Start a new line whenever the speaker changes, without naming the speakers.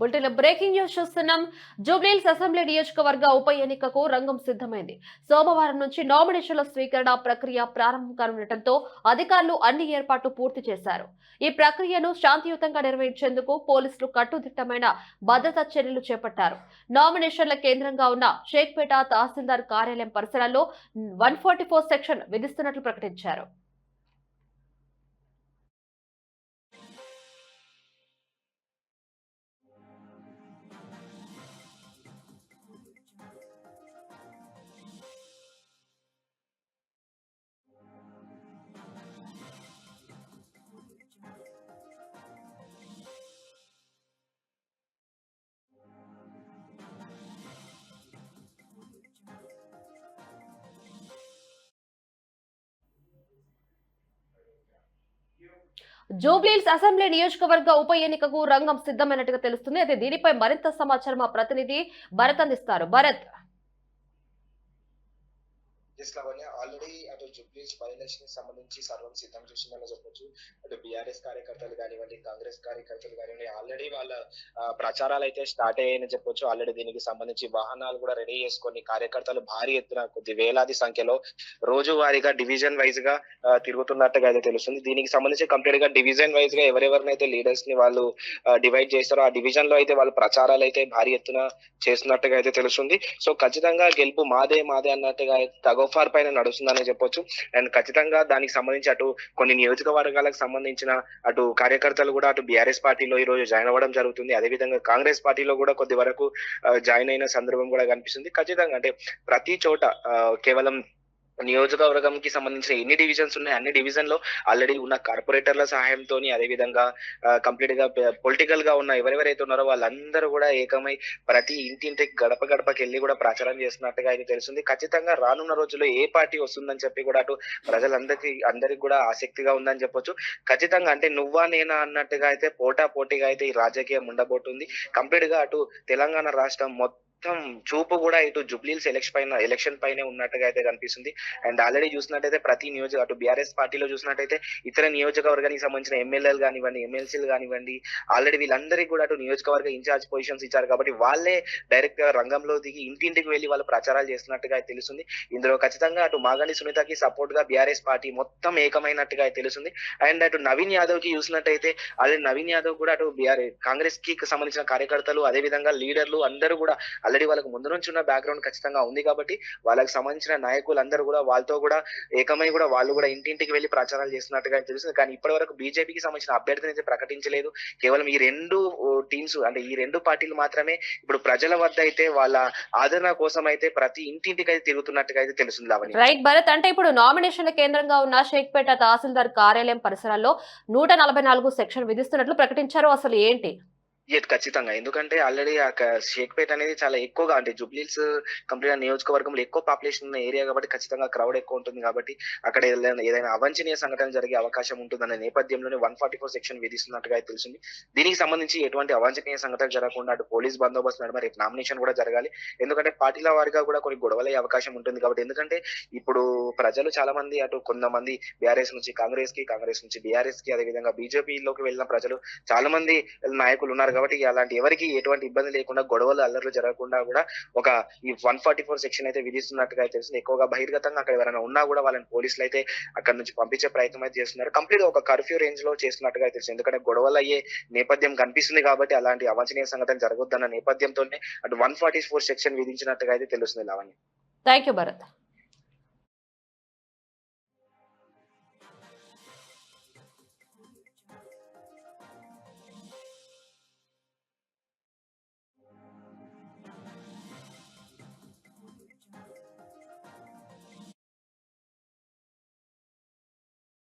Bulletin breaking news చూస్తున్నాం. Jubilee Hills assembly నియోజకవర్గ ఉప ఎన్నికకు రంగం సిద్ధమైంది. సోమవారం నుంచి నామినేషన్ల స్వీకరణ ప్రక్రియ ప్రారంభం కానుండటంతో అధికారులు అన్ని ఏర్పాట్లు పూర్తి చేశారు. ఈ ప్రక్రియను శాంతియుతంగా నిర్వహించేందుకు పోలీసులు కట్టుదిట్టమైన భద్రతా చర్యలు చేపట్టారు. నామినేషన్ల కేంద్రంగా ఉన్న షేక్పేట తహసీల్దార్ కార్యాలయం పరిసరాల్లో వన్ సెక్షన్ విధిస్తున్నట్లు ప్రకటించారు. జూబ్లీల్స్ అసెంబ్లీ నియోజకవర్గ ఉప ఎన్నికకు రంగం సిద్ధమైనట్టుగా తెలుస్తుంది. అయితే దీనిపై మరింత సమాచారం మా ప్రతినిధి భరత్ అందిస్తారు. భరత్
ఎస్ లావణ్య ఆల్రెడీ అటు జూబ్లీస్ బై ఎలక్షన్కి సంబంధించి సర్వం సిద్ధం చేసిందని చెప్పొచ్చు అటు బీఆర్ఎస్ కార్యకర్తలు కానివ్వండి కాంగ్రెస్ కార్యకర్తలు కానివ్వండి ఆల్రెడీ వాళ్ళ ప్రచారాలు అయితే స్టార్ట్ అయ్యాయని చెప్పొచ్చు ఆల్రెడీ దీనికి సంబంధించి వాహనాలు కూడా రెడీ చేసుకొని కార్యకర్తలు భారీ ఎత్తున కొద్ది వేలాది సంఖ్యలో రోజువారీగా డివిజన్ వైజ్గా తిరుగుతున్నట్టుగా అయితే తెలుస్తుంది దీనికి సంబంధించి కంప్లీట్గా డివిజన్ వైజ్గా ఎవరెవరినైతే లీడర్స్ని వాళ్ళు డివైడ్ చేస్తారో ఆ డివిజన్లో అయితే వాళ్ళు ప్రచారాలు అయితే భారీ ఎత్తున చేస్తున్నట్టుగా అయితే తెలుస్తుంది సో ఖచ్చితంగా గెలుపు మాదే మాదే అన్నట్టుగా అయితే తగోఫార్ పైన నడుస్తుందని చెప్పొచ్చు. అండ్ ఖచ్చితంగా దానికి సంబంధించి అటు కొన్ని నియోజకవర్గాలకు సంబంధించిన అటు కార్యకర్తలు కూడా అటు బీఆర్ఎస్ పార్టీలో ఈ రోజు జాయిన్ అవ్వడం జరుగుతుంది. అదేవిధంగా కాంగ్రెస్ పార్టీలో కూడా కొద్ది వరకు జాయిన్ అయిన సందర్భం కూడా కనిపిస్తుంది. ఖచ్చితంగా అంటే ప్రతి చోట కేవలం నియోజకవర్గంకి సంబంధించిన ఎన్ని డివిజన్స్ ఉన్నాయి అన్ని డివిజన్లో ఆల్రెడీ ఉన్న కార్పొరేటర్ల సహాయంతో అదే విధంగా కంప్లీట్గా పొలిటికల్గా ఉన్న ఎవరెవరైతే ఉన్నారో వాళ్ళందరూ కూడా ఏకమై ప్రతి ఇంటింటికి గడప గడపకి వెళ్ళి కూడా ప్రచారం చేస్తున్నట్టుగా అయితే తెలుస్తుంది. ఖచ్చితంగా రానున్న రోజుల్లో ఏ పార్టీ వస్తుందని చెప్పి కూడా అటు ప్రజలందరికీ అందరికి కూడా ఆసక్తిగా ఉందని చెప్పొచ్చు. ఖచ్చితంగా అంటే నువ్వా నేనా అన్నట్టుగా అయితే పోటా పోటీగా అయితే ఈ రాజకీయం ఉండబోతుంది. కంప్లీట్గా అటు తెలంగాణ రాష్ట్రం మొత్తం మొత్తం చూపు కూడా ఇటు జుబ్లీల్స్ ఎలక్షన్ పైన ఎలక్షన్ పైనే ఉన్నట్టుగా అయితే కనిపిస్తుంది. అండ్ ఆల్రెడీ చూసినట్టయితే ప్రతి నియోజక అటు బీఆర్ఎస్ పార్టీలో చూసినట్టయితే ఇతర నియోజకవర్గానికి సంబంధించిన ఎమ్మెల్యేలు కానివ్వండి ఎమ్మెల్సీలు కానివ్వండి ఆల్రెడీ వీళ్ళందరికీ కూడా అటు నియోజకవర్గ ఇన్ఛార్జ్ పొజిషన్స్ ఇచ్చారు కాబట్టి వాళ్ళే డైరెక్ట్గా రంగంలో దిగి ఇంటింటికి వెళ్ళి వాళ్ళు ప్రచారాలు చేస్తున్నట్టుగా అయితే తెలుస్తుంది. ఇందులో ఖచ్చితంగా అటు మాగండి సునీతకి సపోర్ట్గా బీఆర్ఎస్ పార్టీ మొత్తం ఏకమైనట్టుగా అయితే తెలుస్తుంది. అండ్ అటు నవీన్ యాదవ్కి చూసినట్టయితే ఆల్రెడీ నవీన్ యాదవ్ కూడా అటు బీఆర్ కాంగ్రెస్కి సంబంధించిన కార్యకర్తలు అదే విధంగా లీడర్లు అందరూ కూడా ఆల్రెడీ వాళ్ళకి ముందు నుంచి ఉన్న బ్యాక్గ్రౌండ్ ఖచ్చితంగా ఉంది కాబట్టి వాళ్ళకి సంబంధించిన నాయకులు అందరూ కూడా వాళ్ళతో కూడా ఏకమై కూడా వాళ్ళు కూడా ఇంటింటికి వెళ్ళి ప్రచారాలు చేస్తున్నట్టుగా తెలుస్తుంది. కానీ ఇప్పటి వరకు బీజేపీకి సంబంధించిన అభ్యర్థిని అయితే ప్రకటించలేదు. కేవలం ఈ రెండు టీమ్స్ అంటే ఈ రెండు పార్టీలు మాత్రమే ఇప్పుడు ప్రజల వద్ద అయితే వాళ్ళ ఆదరణ కోసం అయితే ప్రతి ఇంటింటికి అయితే తిరుగుతున్నట్టుగా అయితే తెలుస్తుంది లావణ్య
రైట్ భరత్ అంటే ఇప్పుడు నామినేషన్ల కేంద్రంగా ఉన్న షేక్పేట తహసీల్దార్ కార్యాలయం పరిసరాల్లో నూట నలభై నాలుగు సెక్షన్ విధిస్తున్నట్లు ప్రకటించారు. అసలు ఏంటి?
ఎట్ ఖచ్చితంగా. ఎందుకంటే ఆల్రెడీ ఆ షేక్పేట్ అనేది చాలా ఎక్కువగా అంటే జూబ్లీస్ కంప్లీట్ నియోజకవర్గంలో ఎక్కువ పాపులేషన్ ఉన్న ఏరియా కాబట్టి ఖచ్చితంగా క్రౌడ్ ఎక్కువ ఉంటుంది కాబట్టి అక్కడ ఏదైనా ఏదైనా అవాంఛనీయ సంఘటన జరిగే అవకాశం ఉంటుందనే నేపథ్యంలోనే వన్ ఫార్టీ ఫోర్ సెక్షన్ విధిస్తున్నట్టుగా అయితే తెలిసింది. దీనికి సంబంధించి ఎటువంటి అవాంఛనీయ సంఘటన జరగకుండా అటు పోలీస్ బందోబస్తు నడుమ రేపు నామినేషన్ కూడా జరగాలి. ఎందుకంటే పార్టీల వారిగా కూడా కొన్ని గొడవలయ్యే అవకాశం ఉంటుంది కాబట్టి ఎందుకంటే ఇప్పుడు ప్రజలు చాలా మంది అటు కొంతమంది బీఆర్ఎస్ నుంచి కాంగ్రెస్కి కాంగ్రెస్ నుంచి బీఆర్ఎస్కి అదేవిధంగా బీజేపీలోకి వెళ్ళిన ప్రజలు చాలా మంది నాయకులు ఉన్నారు కాబట్టి అలాంటి ఎవరికి ఎటువంటి ఇబ్బంది లేకుండా గొడవలు అల్లర్లు జరగకుండా కూడా ఒక ఈ వన్ ఫార్టీ ఫోర్ సెక్షన్ అయితే విధిస్తున్నట్టుగా అయితే తెలిసింది. ఎక్కువగా బహిర్గతంగా అక్కడ ఎవరైనా ఉన్నా కూడా వాళ్ళని పోలీసులు అయితే అక్కడ నుంచి పంపించే ప్రయత్నం అయితే చేస్తున్నారు. కంప్లీట్ ఒక కర్ఫ్యూ రేంజ్లో చేస్తున్నట్టుగా అయితే తెలిసింది. ఎందుకంటే గొడవలు అయ్యే నేపథ్యం కనిపిస్తుంది కాబట్టి అలాంటి అవాంఛనీయ సంఘటన జరగొద్దన్న నేపథ్యంతోనే అటు వన్ ఫార్టీ ఫోర్ సెక్షన్ విధించినట్టుగా అయితే తెలుస్తుంది లావణ్య.
Thank you Bharat.